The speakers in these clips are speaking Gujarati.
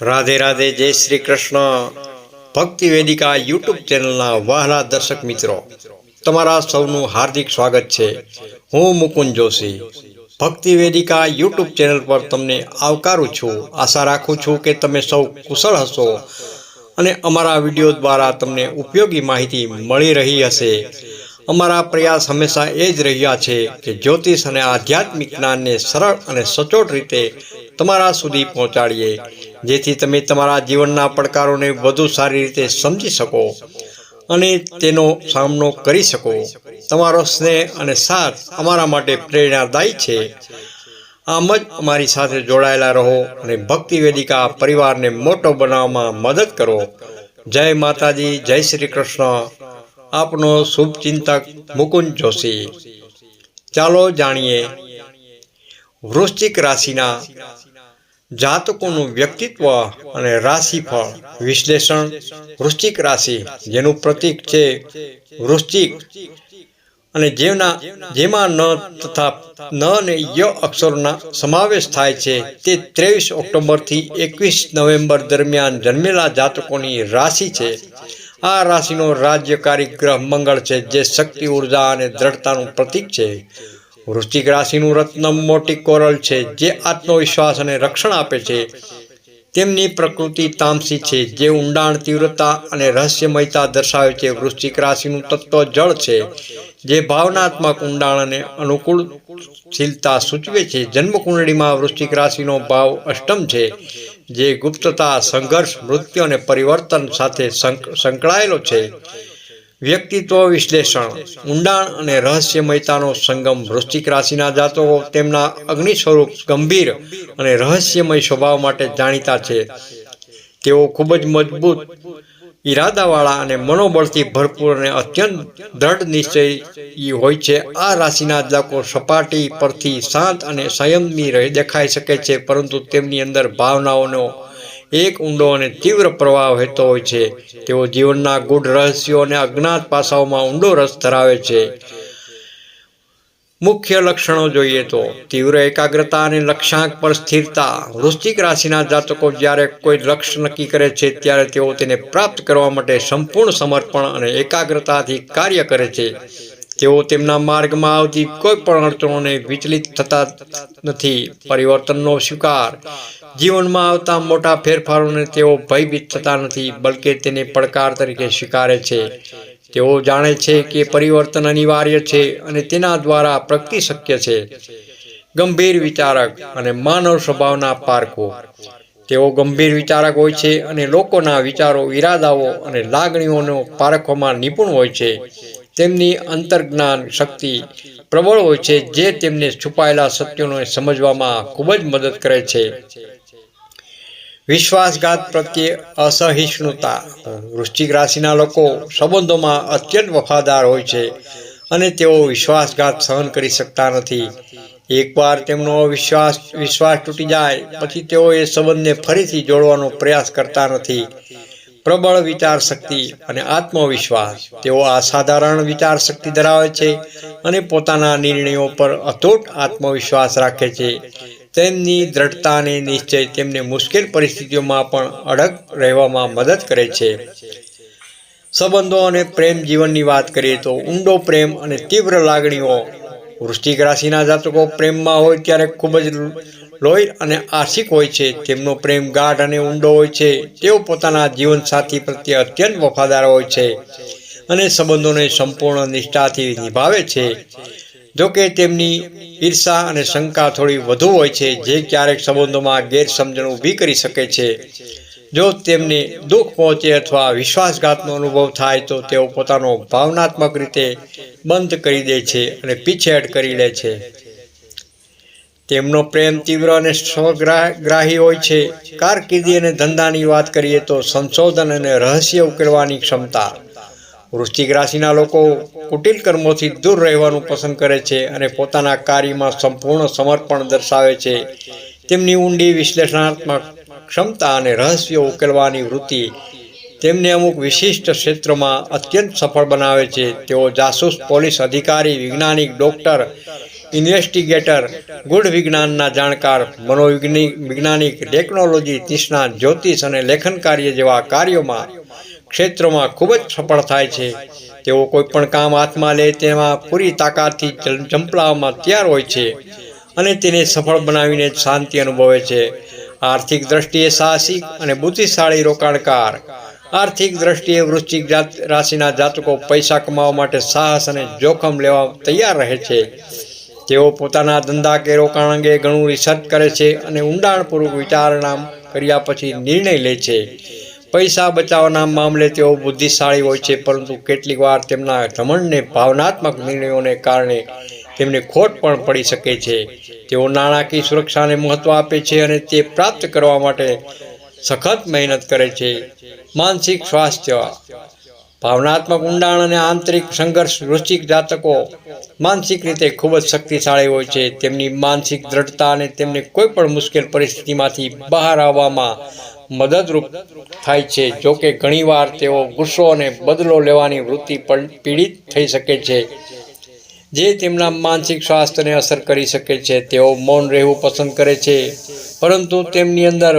રાધે રાધે, જય શ્રી કૃષ્ણ. ભક્તિ વેદિકા યુટ્યુબ ચેનલના વહાલા દર્શક મિત્રો, તમારા સૌનું હાર્દિક સ્વાગત છે. હું મુકુંદ જોશી. ભક્તિ વેદિકા યુટ્યુબ ચેનલ પર તમને આવકારું છું. આશા રાખું છું કે તમે સૌ કુશળ હશો અને અમારા વીડિયો દ્વારા તમને ઉપયોગી માહિતી મળી રહી હશે. અમારા પ્રયાસ હંમેશા એ જ રહ્યા છે કે જ્યોતિષ અને આધ્યાત્મિક જ્ઞાનને સરળ અને સચોટ રીતે તમારા સુધી પહોંચાડીએ. જેથી તમે તમારા જીવનના પડકારોને વધુ સારી રીતે સમજી શકો અને તેનો સામનો કરી શકો. તમારો સ્નેહ અને સાથ અમારા માટે પ્રેરણાદાયી છે. આમ જ અમારી સાથે જોડાયેલા રહો અને ભક્તિ વેદિકા પરિવારને મોટો બનાવવામાં મદદ કરો. જય માતાજી, જય શ્રી કૃષ્ણ. આપનો શુભ ચિંતક મુકુંદ જોશી. ચાલો જાણીએ વૃશ્ચિક રાશિના જાતકોનું વ્યક્તિત્વ અને રાશિફળ, વિશ્લેષણ, વૃશ્ચિક રાશિ, જેનું પ્રતીક છે વૃશ્ચિક. અને જેના, જેમાં ન તથા ન અને ય અક્ષરોના સમાવેશ થાય છે તે ત્રેવીસ ઓક્ટોબરથી એકવીસ નવેમ્બર દરમિયાન જન્મેલા જાતકોની રાશિ છે. આ રાશિનો રાજ્યકારી ગ્રહ મંગળ છે, જે શક્તિ, ઊર્જા અને દ્રઢતાનું પ્રતીક છે. વૃશ્ચિક રાશિનું રત્ન મોટી કોરલ છે, જે આત્મવિશ્વાસ અને રક્ષણ આપે છે. તેમની પ્રકૃતિ તામસી છે, જે ઊંડાણ, તીવ્રતા અને રહસ્યમયતા દર્શાવે છે. વૃશ્ચિક રાશિનું તત્વ જળ છે, જે ભાવનાત્મક ઊંડાણ અને અનુકૂળશીલતા સૂચવે છે. જન્મકુંડળીમાં વૃશ્ચિક રાશિનો ભાવ અષ્ટમ છે, જે ગુપ્તતા, સંઘર્ષ, મૃત્યુ અને પરિવર્તન સાથે સંકળાયેલો છે. વ્યક્તિત્વ વિશ્લેષણ, ઊંડાણ અને રહસ્યમયતાનો સંગમ વૃશ્ચિક રાશિના જાતકો તેમના અગ્નિ સ્વરૂપ ગંભીર અને રહસ્યમય સ્વભાવ માટે જાણીતા છે. તેઓ ખૂબ જ મજબૂત, ઈરાદાવાળા અને મનોબળથી ભરપૂર અને અત્યંત દ્રઢ નિશ્ચયી હોય છે. આ રાશિના લોકો સપાટી પરથી શાંત અને સંયમની દેખાઈ શકે છે, પરંતુ તેમની અંદર ભાવનાઓનો એક ઊંડો અને તીવ્ર પ્રવાહ વહેતો હોય છે. તેઓ જીવનના ગૂઢ રહસ્યો અને અજ્ઞાત પાસાઓમાં ઊંડો રસ ધરાવે છે. મુખ્ય લક્ષણો જોઈએ તો, તીવ્ર એકાગ્રતા અને લક્ષ્યાંક પર સ્થિરતા. વૃશ્ચિક રાશિના જાતકો જ્યારે કોઈ લક્ષ્ય નક્કી કરે છે, ત્યારે તેઓ તેને પ્રાપ્ત કરવા માટે સંપૂર્ણ સમર્પણ અને એકાગ્રતાથી કાર્ય કરે છે. તેઓ તેમના માર્ગમાં આવતી કોઈ પણ અડચણોને વિચલિત થતા નથી, પરિવર્તનનો સ્વીકાર. જીવનમાં આવતા મોટા ફેરફારોને તેઓ ભયભીત થતા નથી, બલકે તેને પડકાર તરીકે સ્વીકારે છે. તેઓ જાણે છે કે પરિવર્તન અનિવાર્ય છે અને તેના દ્વારા પ્રગતિ શક્ય છે. ગંભીર વિચારક અને માનવ સ્વભાવના પારખો. તેઓ ગંભીર વિચારક હોય છે અને લોકોના વિચારો, ઈરાદાઓ અને લાગણીઓનો પારખવામાં નિપુણ હોય છે. તેમની અંતર્જ્ઞાન શક્તિ પ્રબળ હોય છે જે તેમને છુપાયેલા સત્યોને સમજવામાં ખૂબ જ મદદ કરે છે. વિશ્વાસઘાત પ્રત્યે અસહિષ્ણુતા, વૃશ્ચિક રાશિના લોકો સંબંધોમાં અત્યંત વફાદાર હોય છે અને તેઓ વિશ્વાસઘાત સહન કરી શકતા નથી. એકવાર તેમનો વિશ્વાસ વિશ્વાસ તૂટી જાય, પછી તેઓ એ સંબંધને ફરીથી જોડવાનો પ્રયાસ કરતા નથી. પ્રબળ વિચાર શક્તિ અને આત્મવિશ્વાસ. તેઓ અસાધારણ વિચાર શક્તિ ધરાવે છે અને પોતાના નિર્ણયો પર અતૂટ આત્મવિશ્વાસ રાખે છે. તેમની દ્રઢતા અને નિશ્ચય તેમને મુશ્કેલ પરિસ્થિતિઓમાં પણ અડગ રહેવામાં મદદ કરે છે. સંબંધો અને પ્રેમ જીવનની વાત કરીએ તો ઊંડો પ્રેમ અને તીવ્ર લાગણીઓ. વૃષ્ટિક રાશિના જાતકો પ્રેમમાં હોય ત્યારે ખૂબ જ લોહી અને આશિક હોય છે. તેમનો પ્રેમ ગાઢ અને ઊંડો હોય છે. તેઓ પોતાના જીવનસાથી પ્રત્યે અત્યંત વફાદાર હોય છે અને સંબંધોને સંપૂર્ણ નિષ્ઠાથી નિભાવે છે. જોકે તેમની ઈર્ષા અને શંકા થોડી વધુ હોય છે, જે ક્યારેક સંબંધોમાં ગેરસમજણ ઊભી કરી શકે છે. જો તેમને દુઃખ પહોંચે અથવા વિશ્વાસઘાતનો અનુભવ થાય, તો તેઓ પોતાનો ભાવનાત્મક રીતે બંધ કરી દે છે અને પીછેહટ કરી લે છે. તેમનો પ્રેમ તીવ્ર અને સ્વગ્રાહી હોય છે. કારકિર્દી અને ધંધાની વાત કરીએ તો સંશોધન અને રહસ્ય ઉકેલવાની ક્ષમતા. વૃશ્ચિક રાશિના લોકો કુટિલ કર્મોથી દૂર રહેવાનું પસંદ કરે છે અને પોતાના કાર્યમાં સંપૂર્ણ સમર્પણ દર્શાવે છે. તેમની ઊંડી વિશ્લેષણાત્મક ક્ષમતા અને રહસ્યો ઉકેલવાની વૃત્તિ તેમને અમુક વિશિષ્ટ ક્ષેત્રોમાં અત્યંત સફળ બનાવે છે. તેઓ જાસૂસ પોલીસ અધિકારી, વૈજ્ઞાનિક, ડૉક્ટર ઇન્વેસ્ટિગેટર ગુઢ વિજ્ઞાનના જાણકાર મનોવિજ્ઞાનિક વૈજ્ઞાનિક, ટેકનોલોજી નિષ્ણાત જ્યોતિષ અને લેખન કાર્ય જેવા કાર્યોમાં ક્ષેત્રોમાં ખૂબ જ સફળ થાય છે. તેઓ કોઈ પણ કામ હાથમાં લે તેમાં પૂરી તાકાતથી ઝંપલાવવામાં તૈયાર હોય છે અને તેને સફળ બનાવીને શાંતિ અનુભવે છે. આર્થિક દ્રષ્ટિએ સાહસિક અને બુદ્ધિશાળી રોકાણકાર. આર્થિક દ્રષ્ટિએ વૃશ્ચિક જાત, રાશિના જાતકો પૈસા કમાવા માટે સાહસ અને જોખમ લેવા તૈયાર રહે છે. તેઓ પોતાના ધંધા કે રોકાણ અંગે ઘણું રિસર્ચ કરે છે અને ઊંડાણપૂર્વક વિચારણા કર્યા પછી નિર્ણય લે છે. પૈસા બચાવવાના મામલે તેઓ બુદ્ધિશાળી હોય છે, પરંતુ કેટલીક વાર તેમના ધમણને ભાવનાત્મક નિર્ણયોને કારણે તેમને ખોટ પણ પડી શકે છે. તેઓ નાણાકીય સુરક્ષાને મહત્ત્વ આપે છે અને તે પ્રાપ્ત કરવા માટે સખત મહેનત કરે છે. માનસિક સ્વાસ્થ્ય ભાવનાત્મક ઊંડાણ અને આંતરિક સંઘર્ષ વૃશ્ચિક જાતકો માનસિક રીતે ખૂબ જ શક્તિશાળી હોય છે. તેમની માનસિક દ્રઢતા અને તેમને કોઈ પણ મુશ્કેલ પરિસ્થિતિમાંથી બહાર આવવામાં મદદરૂપ થાય છે. જો કે ઘણીવાર તેઓ ગુસ્સો અને બદલો લેવાની વૃત્તિ પણ પીડિત થઈ શકે છે, જે તેમના માનસિક સ્વાસ્થ્યને અસર કરી શકે છે. તેઓ મૌન રહેવું પસંદ કરે છે, પરંતુ તેમની અંદર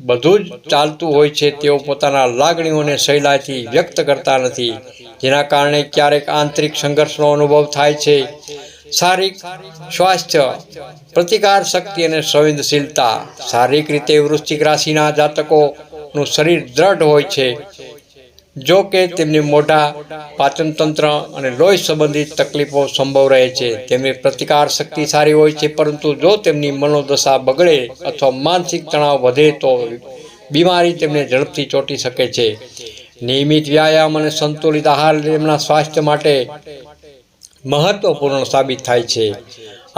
બધું જ ચાલતું હોય છે, તેઓ પોતાના લાગણીઓને સહેલાઈથી વ્યક્ત કરતા નથી. જેના કારણે ક્યારેક આંતરિક સંઘર્ષનો અનુભવ થાય છે. શારીરિક સ્વાસ્થ્ય, પ્રતિકાર શક્તિ અને સંવેદનશીલતા. શારીરિક રીતે વૃશ્ચિક રાશિના જાતકોનું શરીર દ્રઢ હોય છે. જો કે તેમને મોઢા પાચનતંત્ર અને લોહી સંબંધિત તકલીફો સંભવ રહે છે. તેમની પ્રતિકાર શક્તિ સારી હોય છે, પરંતુ જો તેમની મનોદશા બગડે અથવા માનસિક તણાવ વધે તો બીમારી તેમને ઝડપથી ચોંટી શકે છે. નિયમિત વ્યાયામ અને સંતુલિત આહાર તેમના સ્વાસ્થ્ય માટે મહત્વપૂર્ણ સાબિત થાય છે.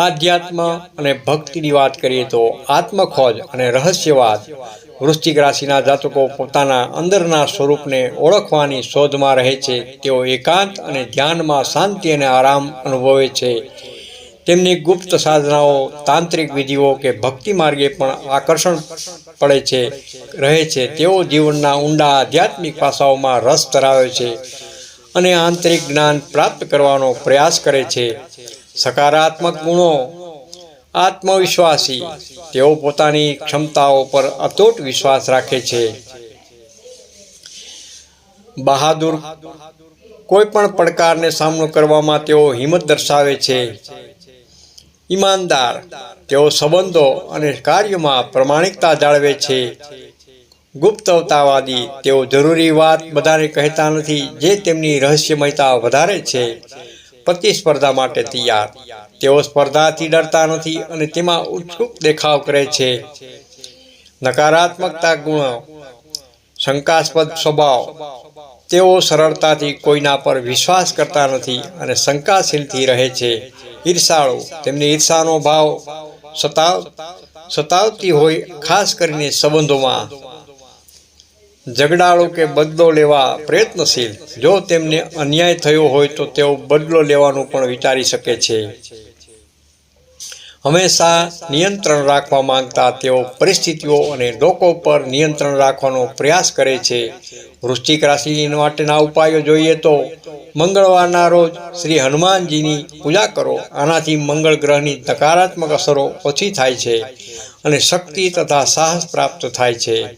આધ્યાત્મ અને ભક્તિની વાત કરીએ તો આત્મખોજ અને રહસ્યવાદ વૃશ્ચિક રાશિના જાતકો પોતાના અંદરના સ્વરૂપને ઓળખવાની શોધમાં રહે છે. તેઓ એકાંત અને ધ્યાનમાં શાંતિ અને આરામ અનુભવે છે. તેમની ગુપ્ત સાધનાઓ, તાંત્રિક વિધિઓ કે ભક્તિ માર્ગે પણ આકર્ષણ પડે છે, રહે છે. તેઓ જીવનના ઊંડા આધ્યાત્મિક પાસાઓમાં રસ ધરાવે છે. અને આંતરિક જ્ઞાન પ્રાપ્ત કરવાનો પ્રયાસ કરે છે. સકારાત્મક ગુણો, આત્મવિશ્વાસી, તેઓ પોતાની ક્ષમતાઓ પર અતૂટ વિશ્વાસ રાખે છે. બહાદુર કોઈ પણ પડકારને સામનો કરવામાં તેઓ હિંમત દર્શાવે છે. ઈમાનદાર, તેઓ સંબંધો અને કાર્યમાં પ્રમાણિકતા જાળવે છે. ગુપ્તવતાવાદી. તેઓ જરૂરી વાત બધાને કહેતા નથી, જે તેમની રહસ્યમયતા વધારે છે. પ્રતિસ્પર્ધા માટે તૈયાર. તેઓ સ્પર્ધાથી ડરતા નથી અને તેમાં ઉત્સુક દેખાવ કરે છે. નકારાત્મકતા ગુણો, શંકાસ્પદ સ્વભાવ. તેઓ સરળતાથી કોઈના પર વિશ્વાસ કરતા નથી અને શંકાશીલથી રહે છે. ઈર્ષાળુ. તેમની ઈર્ષાનો ભાવ સતાવ, સતાવતી હોય, ખાસ કરીને સંબંધોમાં. ઝઘડાળુ કે બદલો લેવા પ્રયત્નશીલ. જો તેમને અન્યાય થયો હોય તો તેઓ બદલો લેવાનું પણ વિચારી શકે છે. હંમેશા નિયંત્રણ રાખવા માંગતા તેઓ પરિસ્થિતિઓ અને લોકો પર નિયંત્રણ રાખવાનો પ્રયાસ કરે છે. વૃશ્ચિક રાશિ માટેના ઉપાયો જોઈએ તો, મંગળવારના રોજ શ્રી હનુમાનજીની પૂજા કરો. આનાથી મંગળ ગ્રહની નકારાત્મક અસરો ઓછી થાય છે અને શક્તિ તથા સાહસ પ્રાપ્ત થાય છે.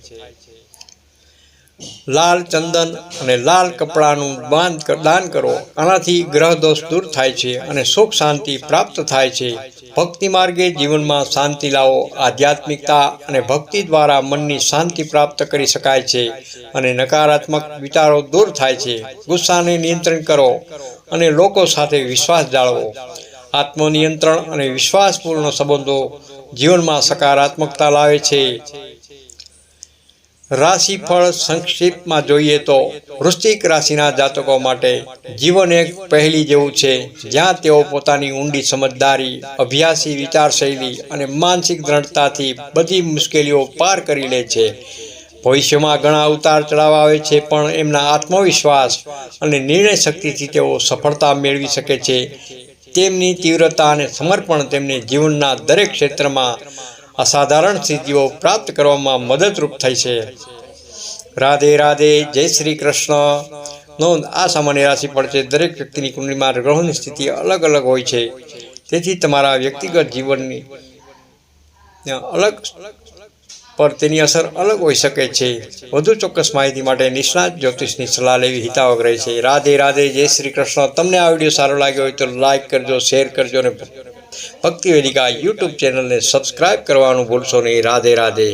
લાલ ચંદન અને લાલ કપડાનું દાન દાન કરો. આનાથી ગ્રહ દોષ દૂર થાય છે અને સુખ શાંતિ પ્રાપ્ત થાય છે. ભક્તિ માર્ગે જીવનમાં શાંતિ લાવો. આધ્યાત્મિકતા અને ભક્તિ દ્વારા મનની શાંતિ પ્રાપ્ત કરી શકાય છે અને નકારાત્મક વિચારો દૂર થાય છે. ગુસ્સાને નિયંત્રણ કરો અને લોકો સાથે વિશ્વાસ જાળવો. આત્મનિયંત્રણ અને વિશ્વાસપૂર્ણ સંબંધો જીવનમાં સકારાત્મકતા લાવે છે. રાશિફળ સંક્ષિપ્તમાં જોઈએ તો વૃશ્ચિક રાશિના જાતકો માટે જીવન એક પહેલી જેવું છે, જ્યાં તેઓ પોતાની ઊંડી સમજદારી, અભ્યાસી વિચારશૈલી અને માનસિક દ્રઢતાથી બધી મુશ્કેલીઓ પાર કરી લે છે. ભવિષ્યમાં ઘણા ઉતાર ચઢાવ આવે છે, પણ એમના આત્મવિશ્વાસ અને નિર્ણય શક્તિથી તેઓ સફળતા મેળવી શકે છે. તેમની તીવ્રતા અને સમર્પણ તેમને જીવનના દરેક ક્ષેત્રમાં અસાધારણ સિદ્ધિઓ પ્રાપ્ત કરવામાં મદદરૂપ થઈ છે. રાધે રાધે, જય શ્રી કૃષ્ણ. નોંધ, આ સામાન્ય રાશિ ફળ છે દરેક વ્યક્તિની કુંડળીમાં ગ્રહોની સ્થિતિ અલગ અલગ હોય છે. તેથી તમારા વ્યક્તિગત જીવનની અલગ પર તેની અસર અલગ હોઈ શકે છે. વધુ ચોક્કસ માહિતી માટે નિષ્ણાત જ્યોતિષની સલાહ લેવી હિતાવક રહે છે. રાધે રાધે, જય શ્રી કૃષ્ણ. તમને આ વીડિયો સારો લાગ્યો હોય તો લાઈક કરજો, શેર કરજો અને ભક્તિ વેદિકા યુટ્યુબ ચેનલને સબસ્ક્રાઈબ કરવાનું ભૂલશો નહીં. રાધે રાધે.